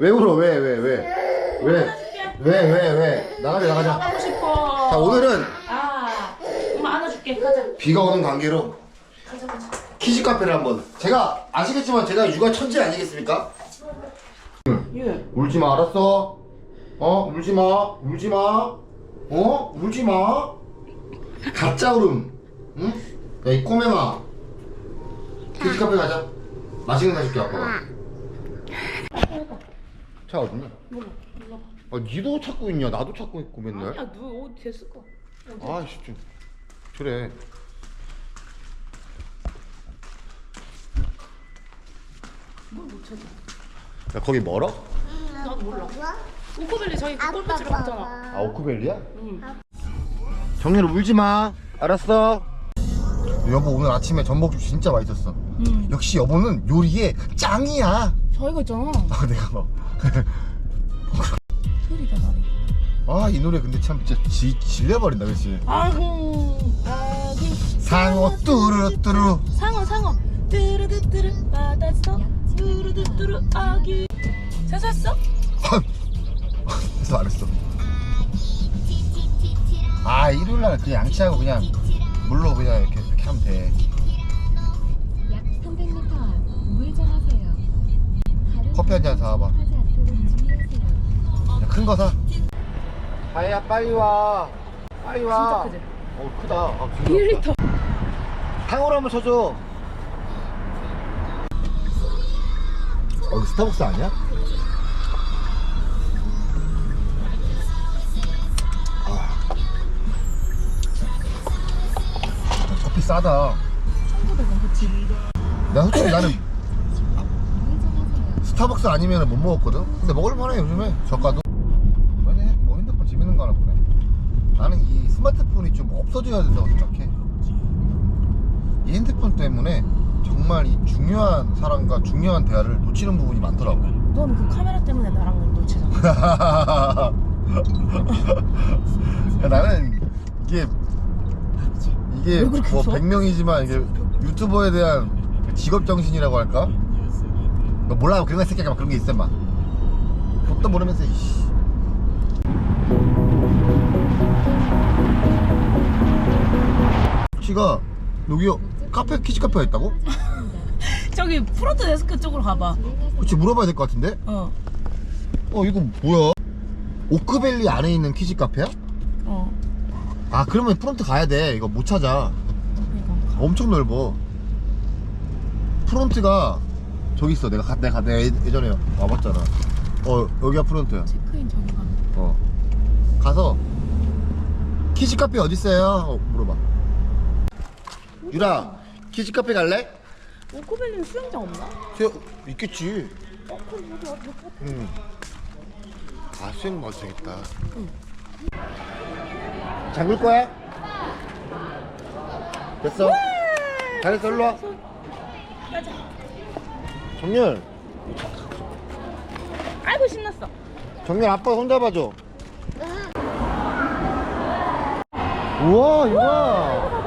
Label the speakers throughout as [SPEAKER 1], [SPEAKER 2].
[SPEAKER 1] 왜 울어? 왜, 왜, 왜? 왜? 왜, 왜, 왜? 나가자, 나가자.
[SPEAKER 2] 하고 싶어.
[SPEAKER 1] 자, 오늘은
[SPEAKER 2] 아, 엄마 안아줄게. 가자.
[SPEAKER 1] 비가 오는 관계로
[SPEAKER 2] 가자, 가자.
[SPEAKER 1] 키즈 카페를 한번. 제가 아시겠지만 제가 육아 천재 아니겠습니까?
[SPEAKER 2] 예.
[SPEAKER 1] 울지 마, 알았어? 어? 울지 마, 울지 마. 어? 울지 마. 가짜 울음. 응? 야, 이 꼬매마. 키즈 카페 가자. 맛있는 거 사줄게, 아빠가. 차 어딨냐?
[SPEAKER 2] 몰라, 몰라.
[SPEAKER 1] 아, 니도 찾고 있냐? 나도 찾고 있고 맨날.
[SPEAKER 2] 아니야, 누 어디 됐을까?
[SPEAKER 1] 아이씨 좀 그래
[SPEAKER 2] 뭘못 찾아?
[SPEAKER 1] 야 거기 멀어?
[SPEAKER 2] 나도 몰라. 오코벨리 저희 그 골프집에 갔잖아.
[SPEAKER 1] 아 오크밸리야?
[SPEAKER 2] 응.
[SPEAKER 1] 정렬 울지 마 알았어 여보 오늘 아침에 전복죽 진짜 맛있었어
[SPEAKER 2] 응.
[SPEAKER 1] 역시 여보는 요리에 짱이야
[SPEAKER 2] 저희가 있잖아.
[SPEAKER 1] 아 내가
[SPEAKER 2] 소리가 나네.
[SPEAKER 1] 막아이 노래 근데 참 진짜 지, 질려버린다 그치
[SPEAKER 2] 아구, 아기.
[SPEAKER 1] 상어 뚜루뚜루
[SPEAKER 2] 상어, 상어. 뚜루뚜루 바다서 뚜루뚜루 아기. 세수했어?
[SPEAKER 1] 그래서 알았어 아 일요일날 그냥 양치하고 그냥 물로 그냥 이렇게, 이렇게 하면 돼
[SPEAKER 3] 약 300m 앞 우회전하세요.
[SPEAKER 1] 커피 한 잔 사와봐. 큰 거 사. 다혜야 빨리 와. 빨리 와.
[SPEAKER 2] 진짜 크지?
[SPEAKER 1] 어 크다. 아, 진짜 크다.
[SPEAKER 2] 1리터.
[SPEAKER 1] 탕후루 한번 쳐줘. 어 이거 스타벅스 아니야? 아. 커피 싸다. 나 솔직히 나는. 스타벅스 아니면 못 먹었거든? 근데 먹을만해 요즘에 저가도 아니 뭐 핸드폰 재밌는 거 하나 보네 나는 이 스마트폰이 좀 없어져야 된다고 생각해. 이 핸드폰 때문에 정말 이 중요한 사람과 중요한 대화를 놓치는 부분이 많더라고.
[SPEAKER 2] 너는 그 카메라 때문에 나랑 놓치잖아.
[SPEAKER 1] 야, 나는 이게 이게
[SPEAKER 2] 왜 그렇게
[SPEAKER 1] 뭐
[SPEAKER 2] 웃어?
[SPEAKER 1] 100명이지만 이게 유튜버에 대한 직업 정신이라고 할까? 너 몰라? 그런 거 새끼가 막 그런 게 있어 막. 법도 모르면서 이씨 씨가 여기 카페 키즈 카페가 있다고?
[SPEAKER 2] 저기 프론트 데스크 쪽으로 가봐.
[SPEAKER 1] 그치 물어봐야 될 것 같은데?
[SPEAKER 2] 어,
[SPEAKER 1] 어 이거 뭐야? 오크밸리 안에 있는 키즈 카페야?
[SPEAKER 2] 어.
[SPEAKER 1] 아 그러면 프론트 가야 돼 이거 못 찾아. 엄청 넓어 프론트가 저기 있어 내가 가, 내가 내가 예- 예전에 와봤잖아 어 여기가 프론트야
[SPEAKER 2] 체크인 저기 가.
[SPEAKER 1] 어 가서 키즈 카페 어디 있어요? 어, 물어봐 유라 키즈 카페 갈래?
[SPEAKER 2] 오코벨리는 수영장 없나?
[SPEAKER 1] 수영 있겠지
[SPEAKER 2] 어, 그럼 우리 어디 못
[SPEAKER 1] 응. 아 수영 가도 되겠다 잠글 거야? 됐어? 잘했어 일로 와
[SPEAKER 2] 가자.
[SPEAKER 1] 정렬
[SPEAKER 2] 아이고 신났어.
[SPEAKER 1] 정렬 아빠 손 잡아줘 우와 유라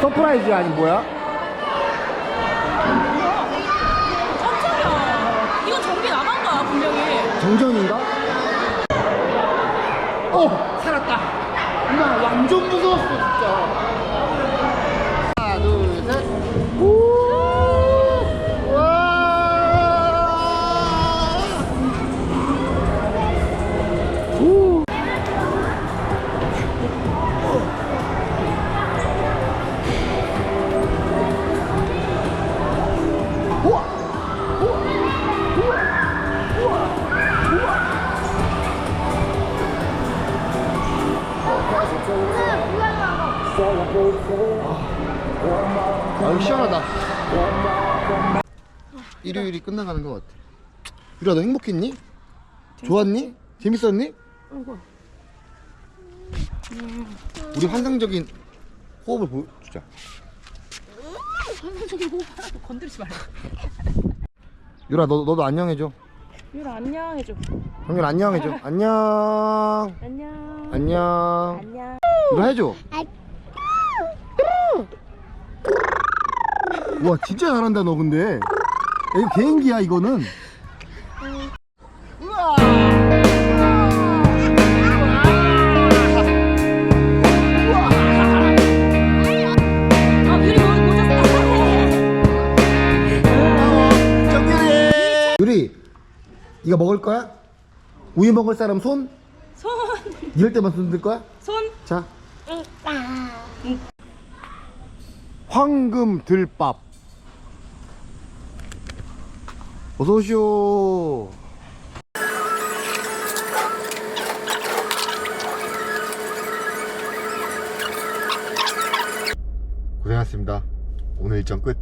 [SPEAKER 1] 서프라이즈 아니 뭐야?
[SPEAKER 2] 깜짝이야. 이건 전기 나간 거야 분명히.
[SPEAKER 1] 정전인가? 어 살았다. 누나 완전 무서웠어 진짜. 아유 시원하다 일요일이 끝나가는 것 같아 유라 너 행복했니? 좋았니? 재밌었니? 우리 환상적인 호흡을 보여주자
[SPEAKER 2] 환상적인 호흡 하나도 건드리지 말라.
[SPEAKER 1] 유라 너, 너도 안녕해줘
[SPEAKER 2] 유라 안녕 해줘.
[SPEAKER 1] 정윤 안녕해줘 안녕
[SPEAKER 2] 안녕.
[SPEAKER 1] 안녕
[SPEAKER 2] 안녕.
[SPEAKER 1] 유라 해줘 와 진짜 잘한다 너 근데 이거 개인기야 이거는 유리 이거 먹을 거야? 우유 먹을 사람 손?
[SPEAKER 2] 손.
[SPEAKER 1] 이럴 때만 손 들 거야?
[SPEAKER 2] 손.
[SPEAKER 1] 자 황금 들밥 어서 오시오. 고생하셨습니다. 오늘 일정 끝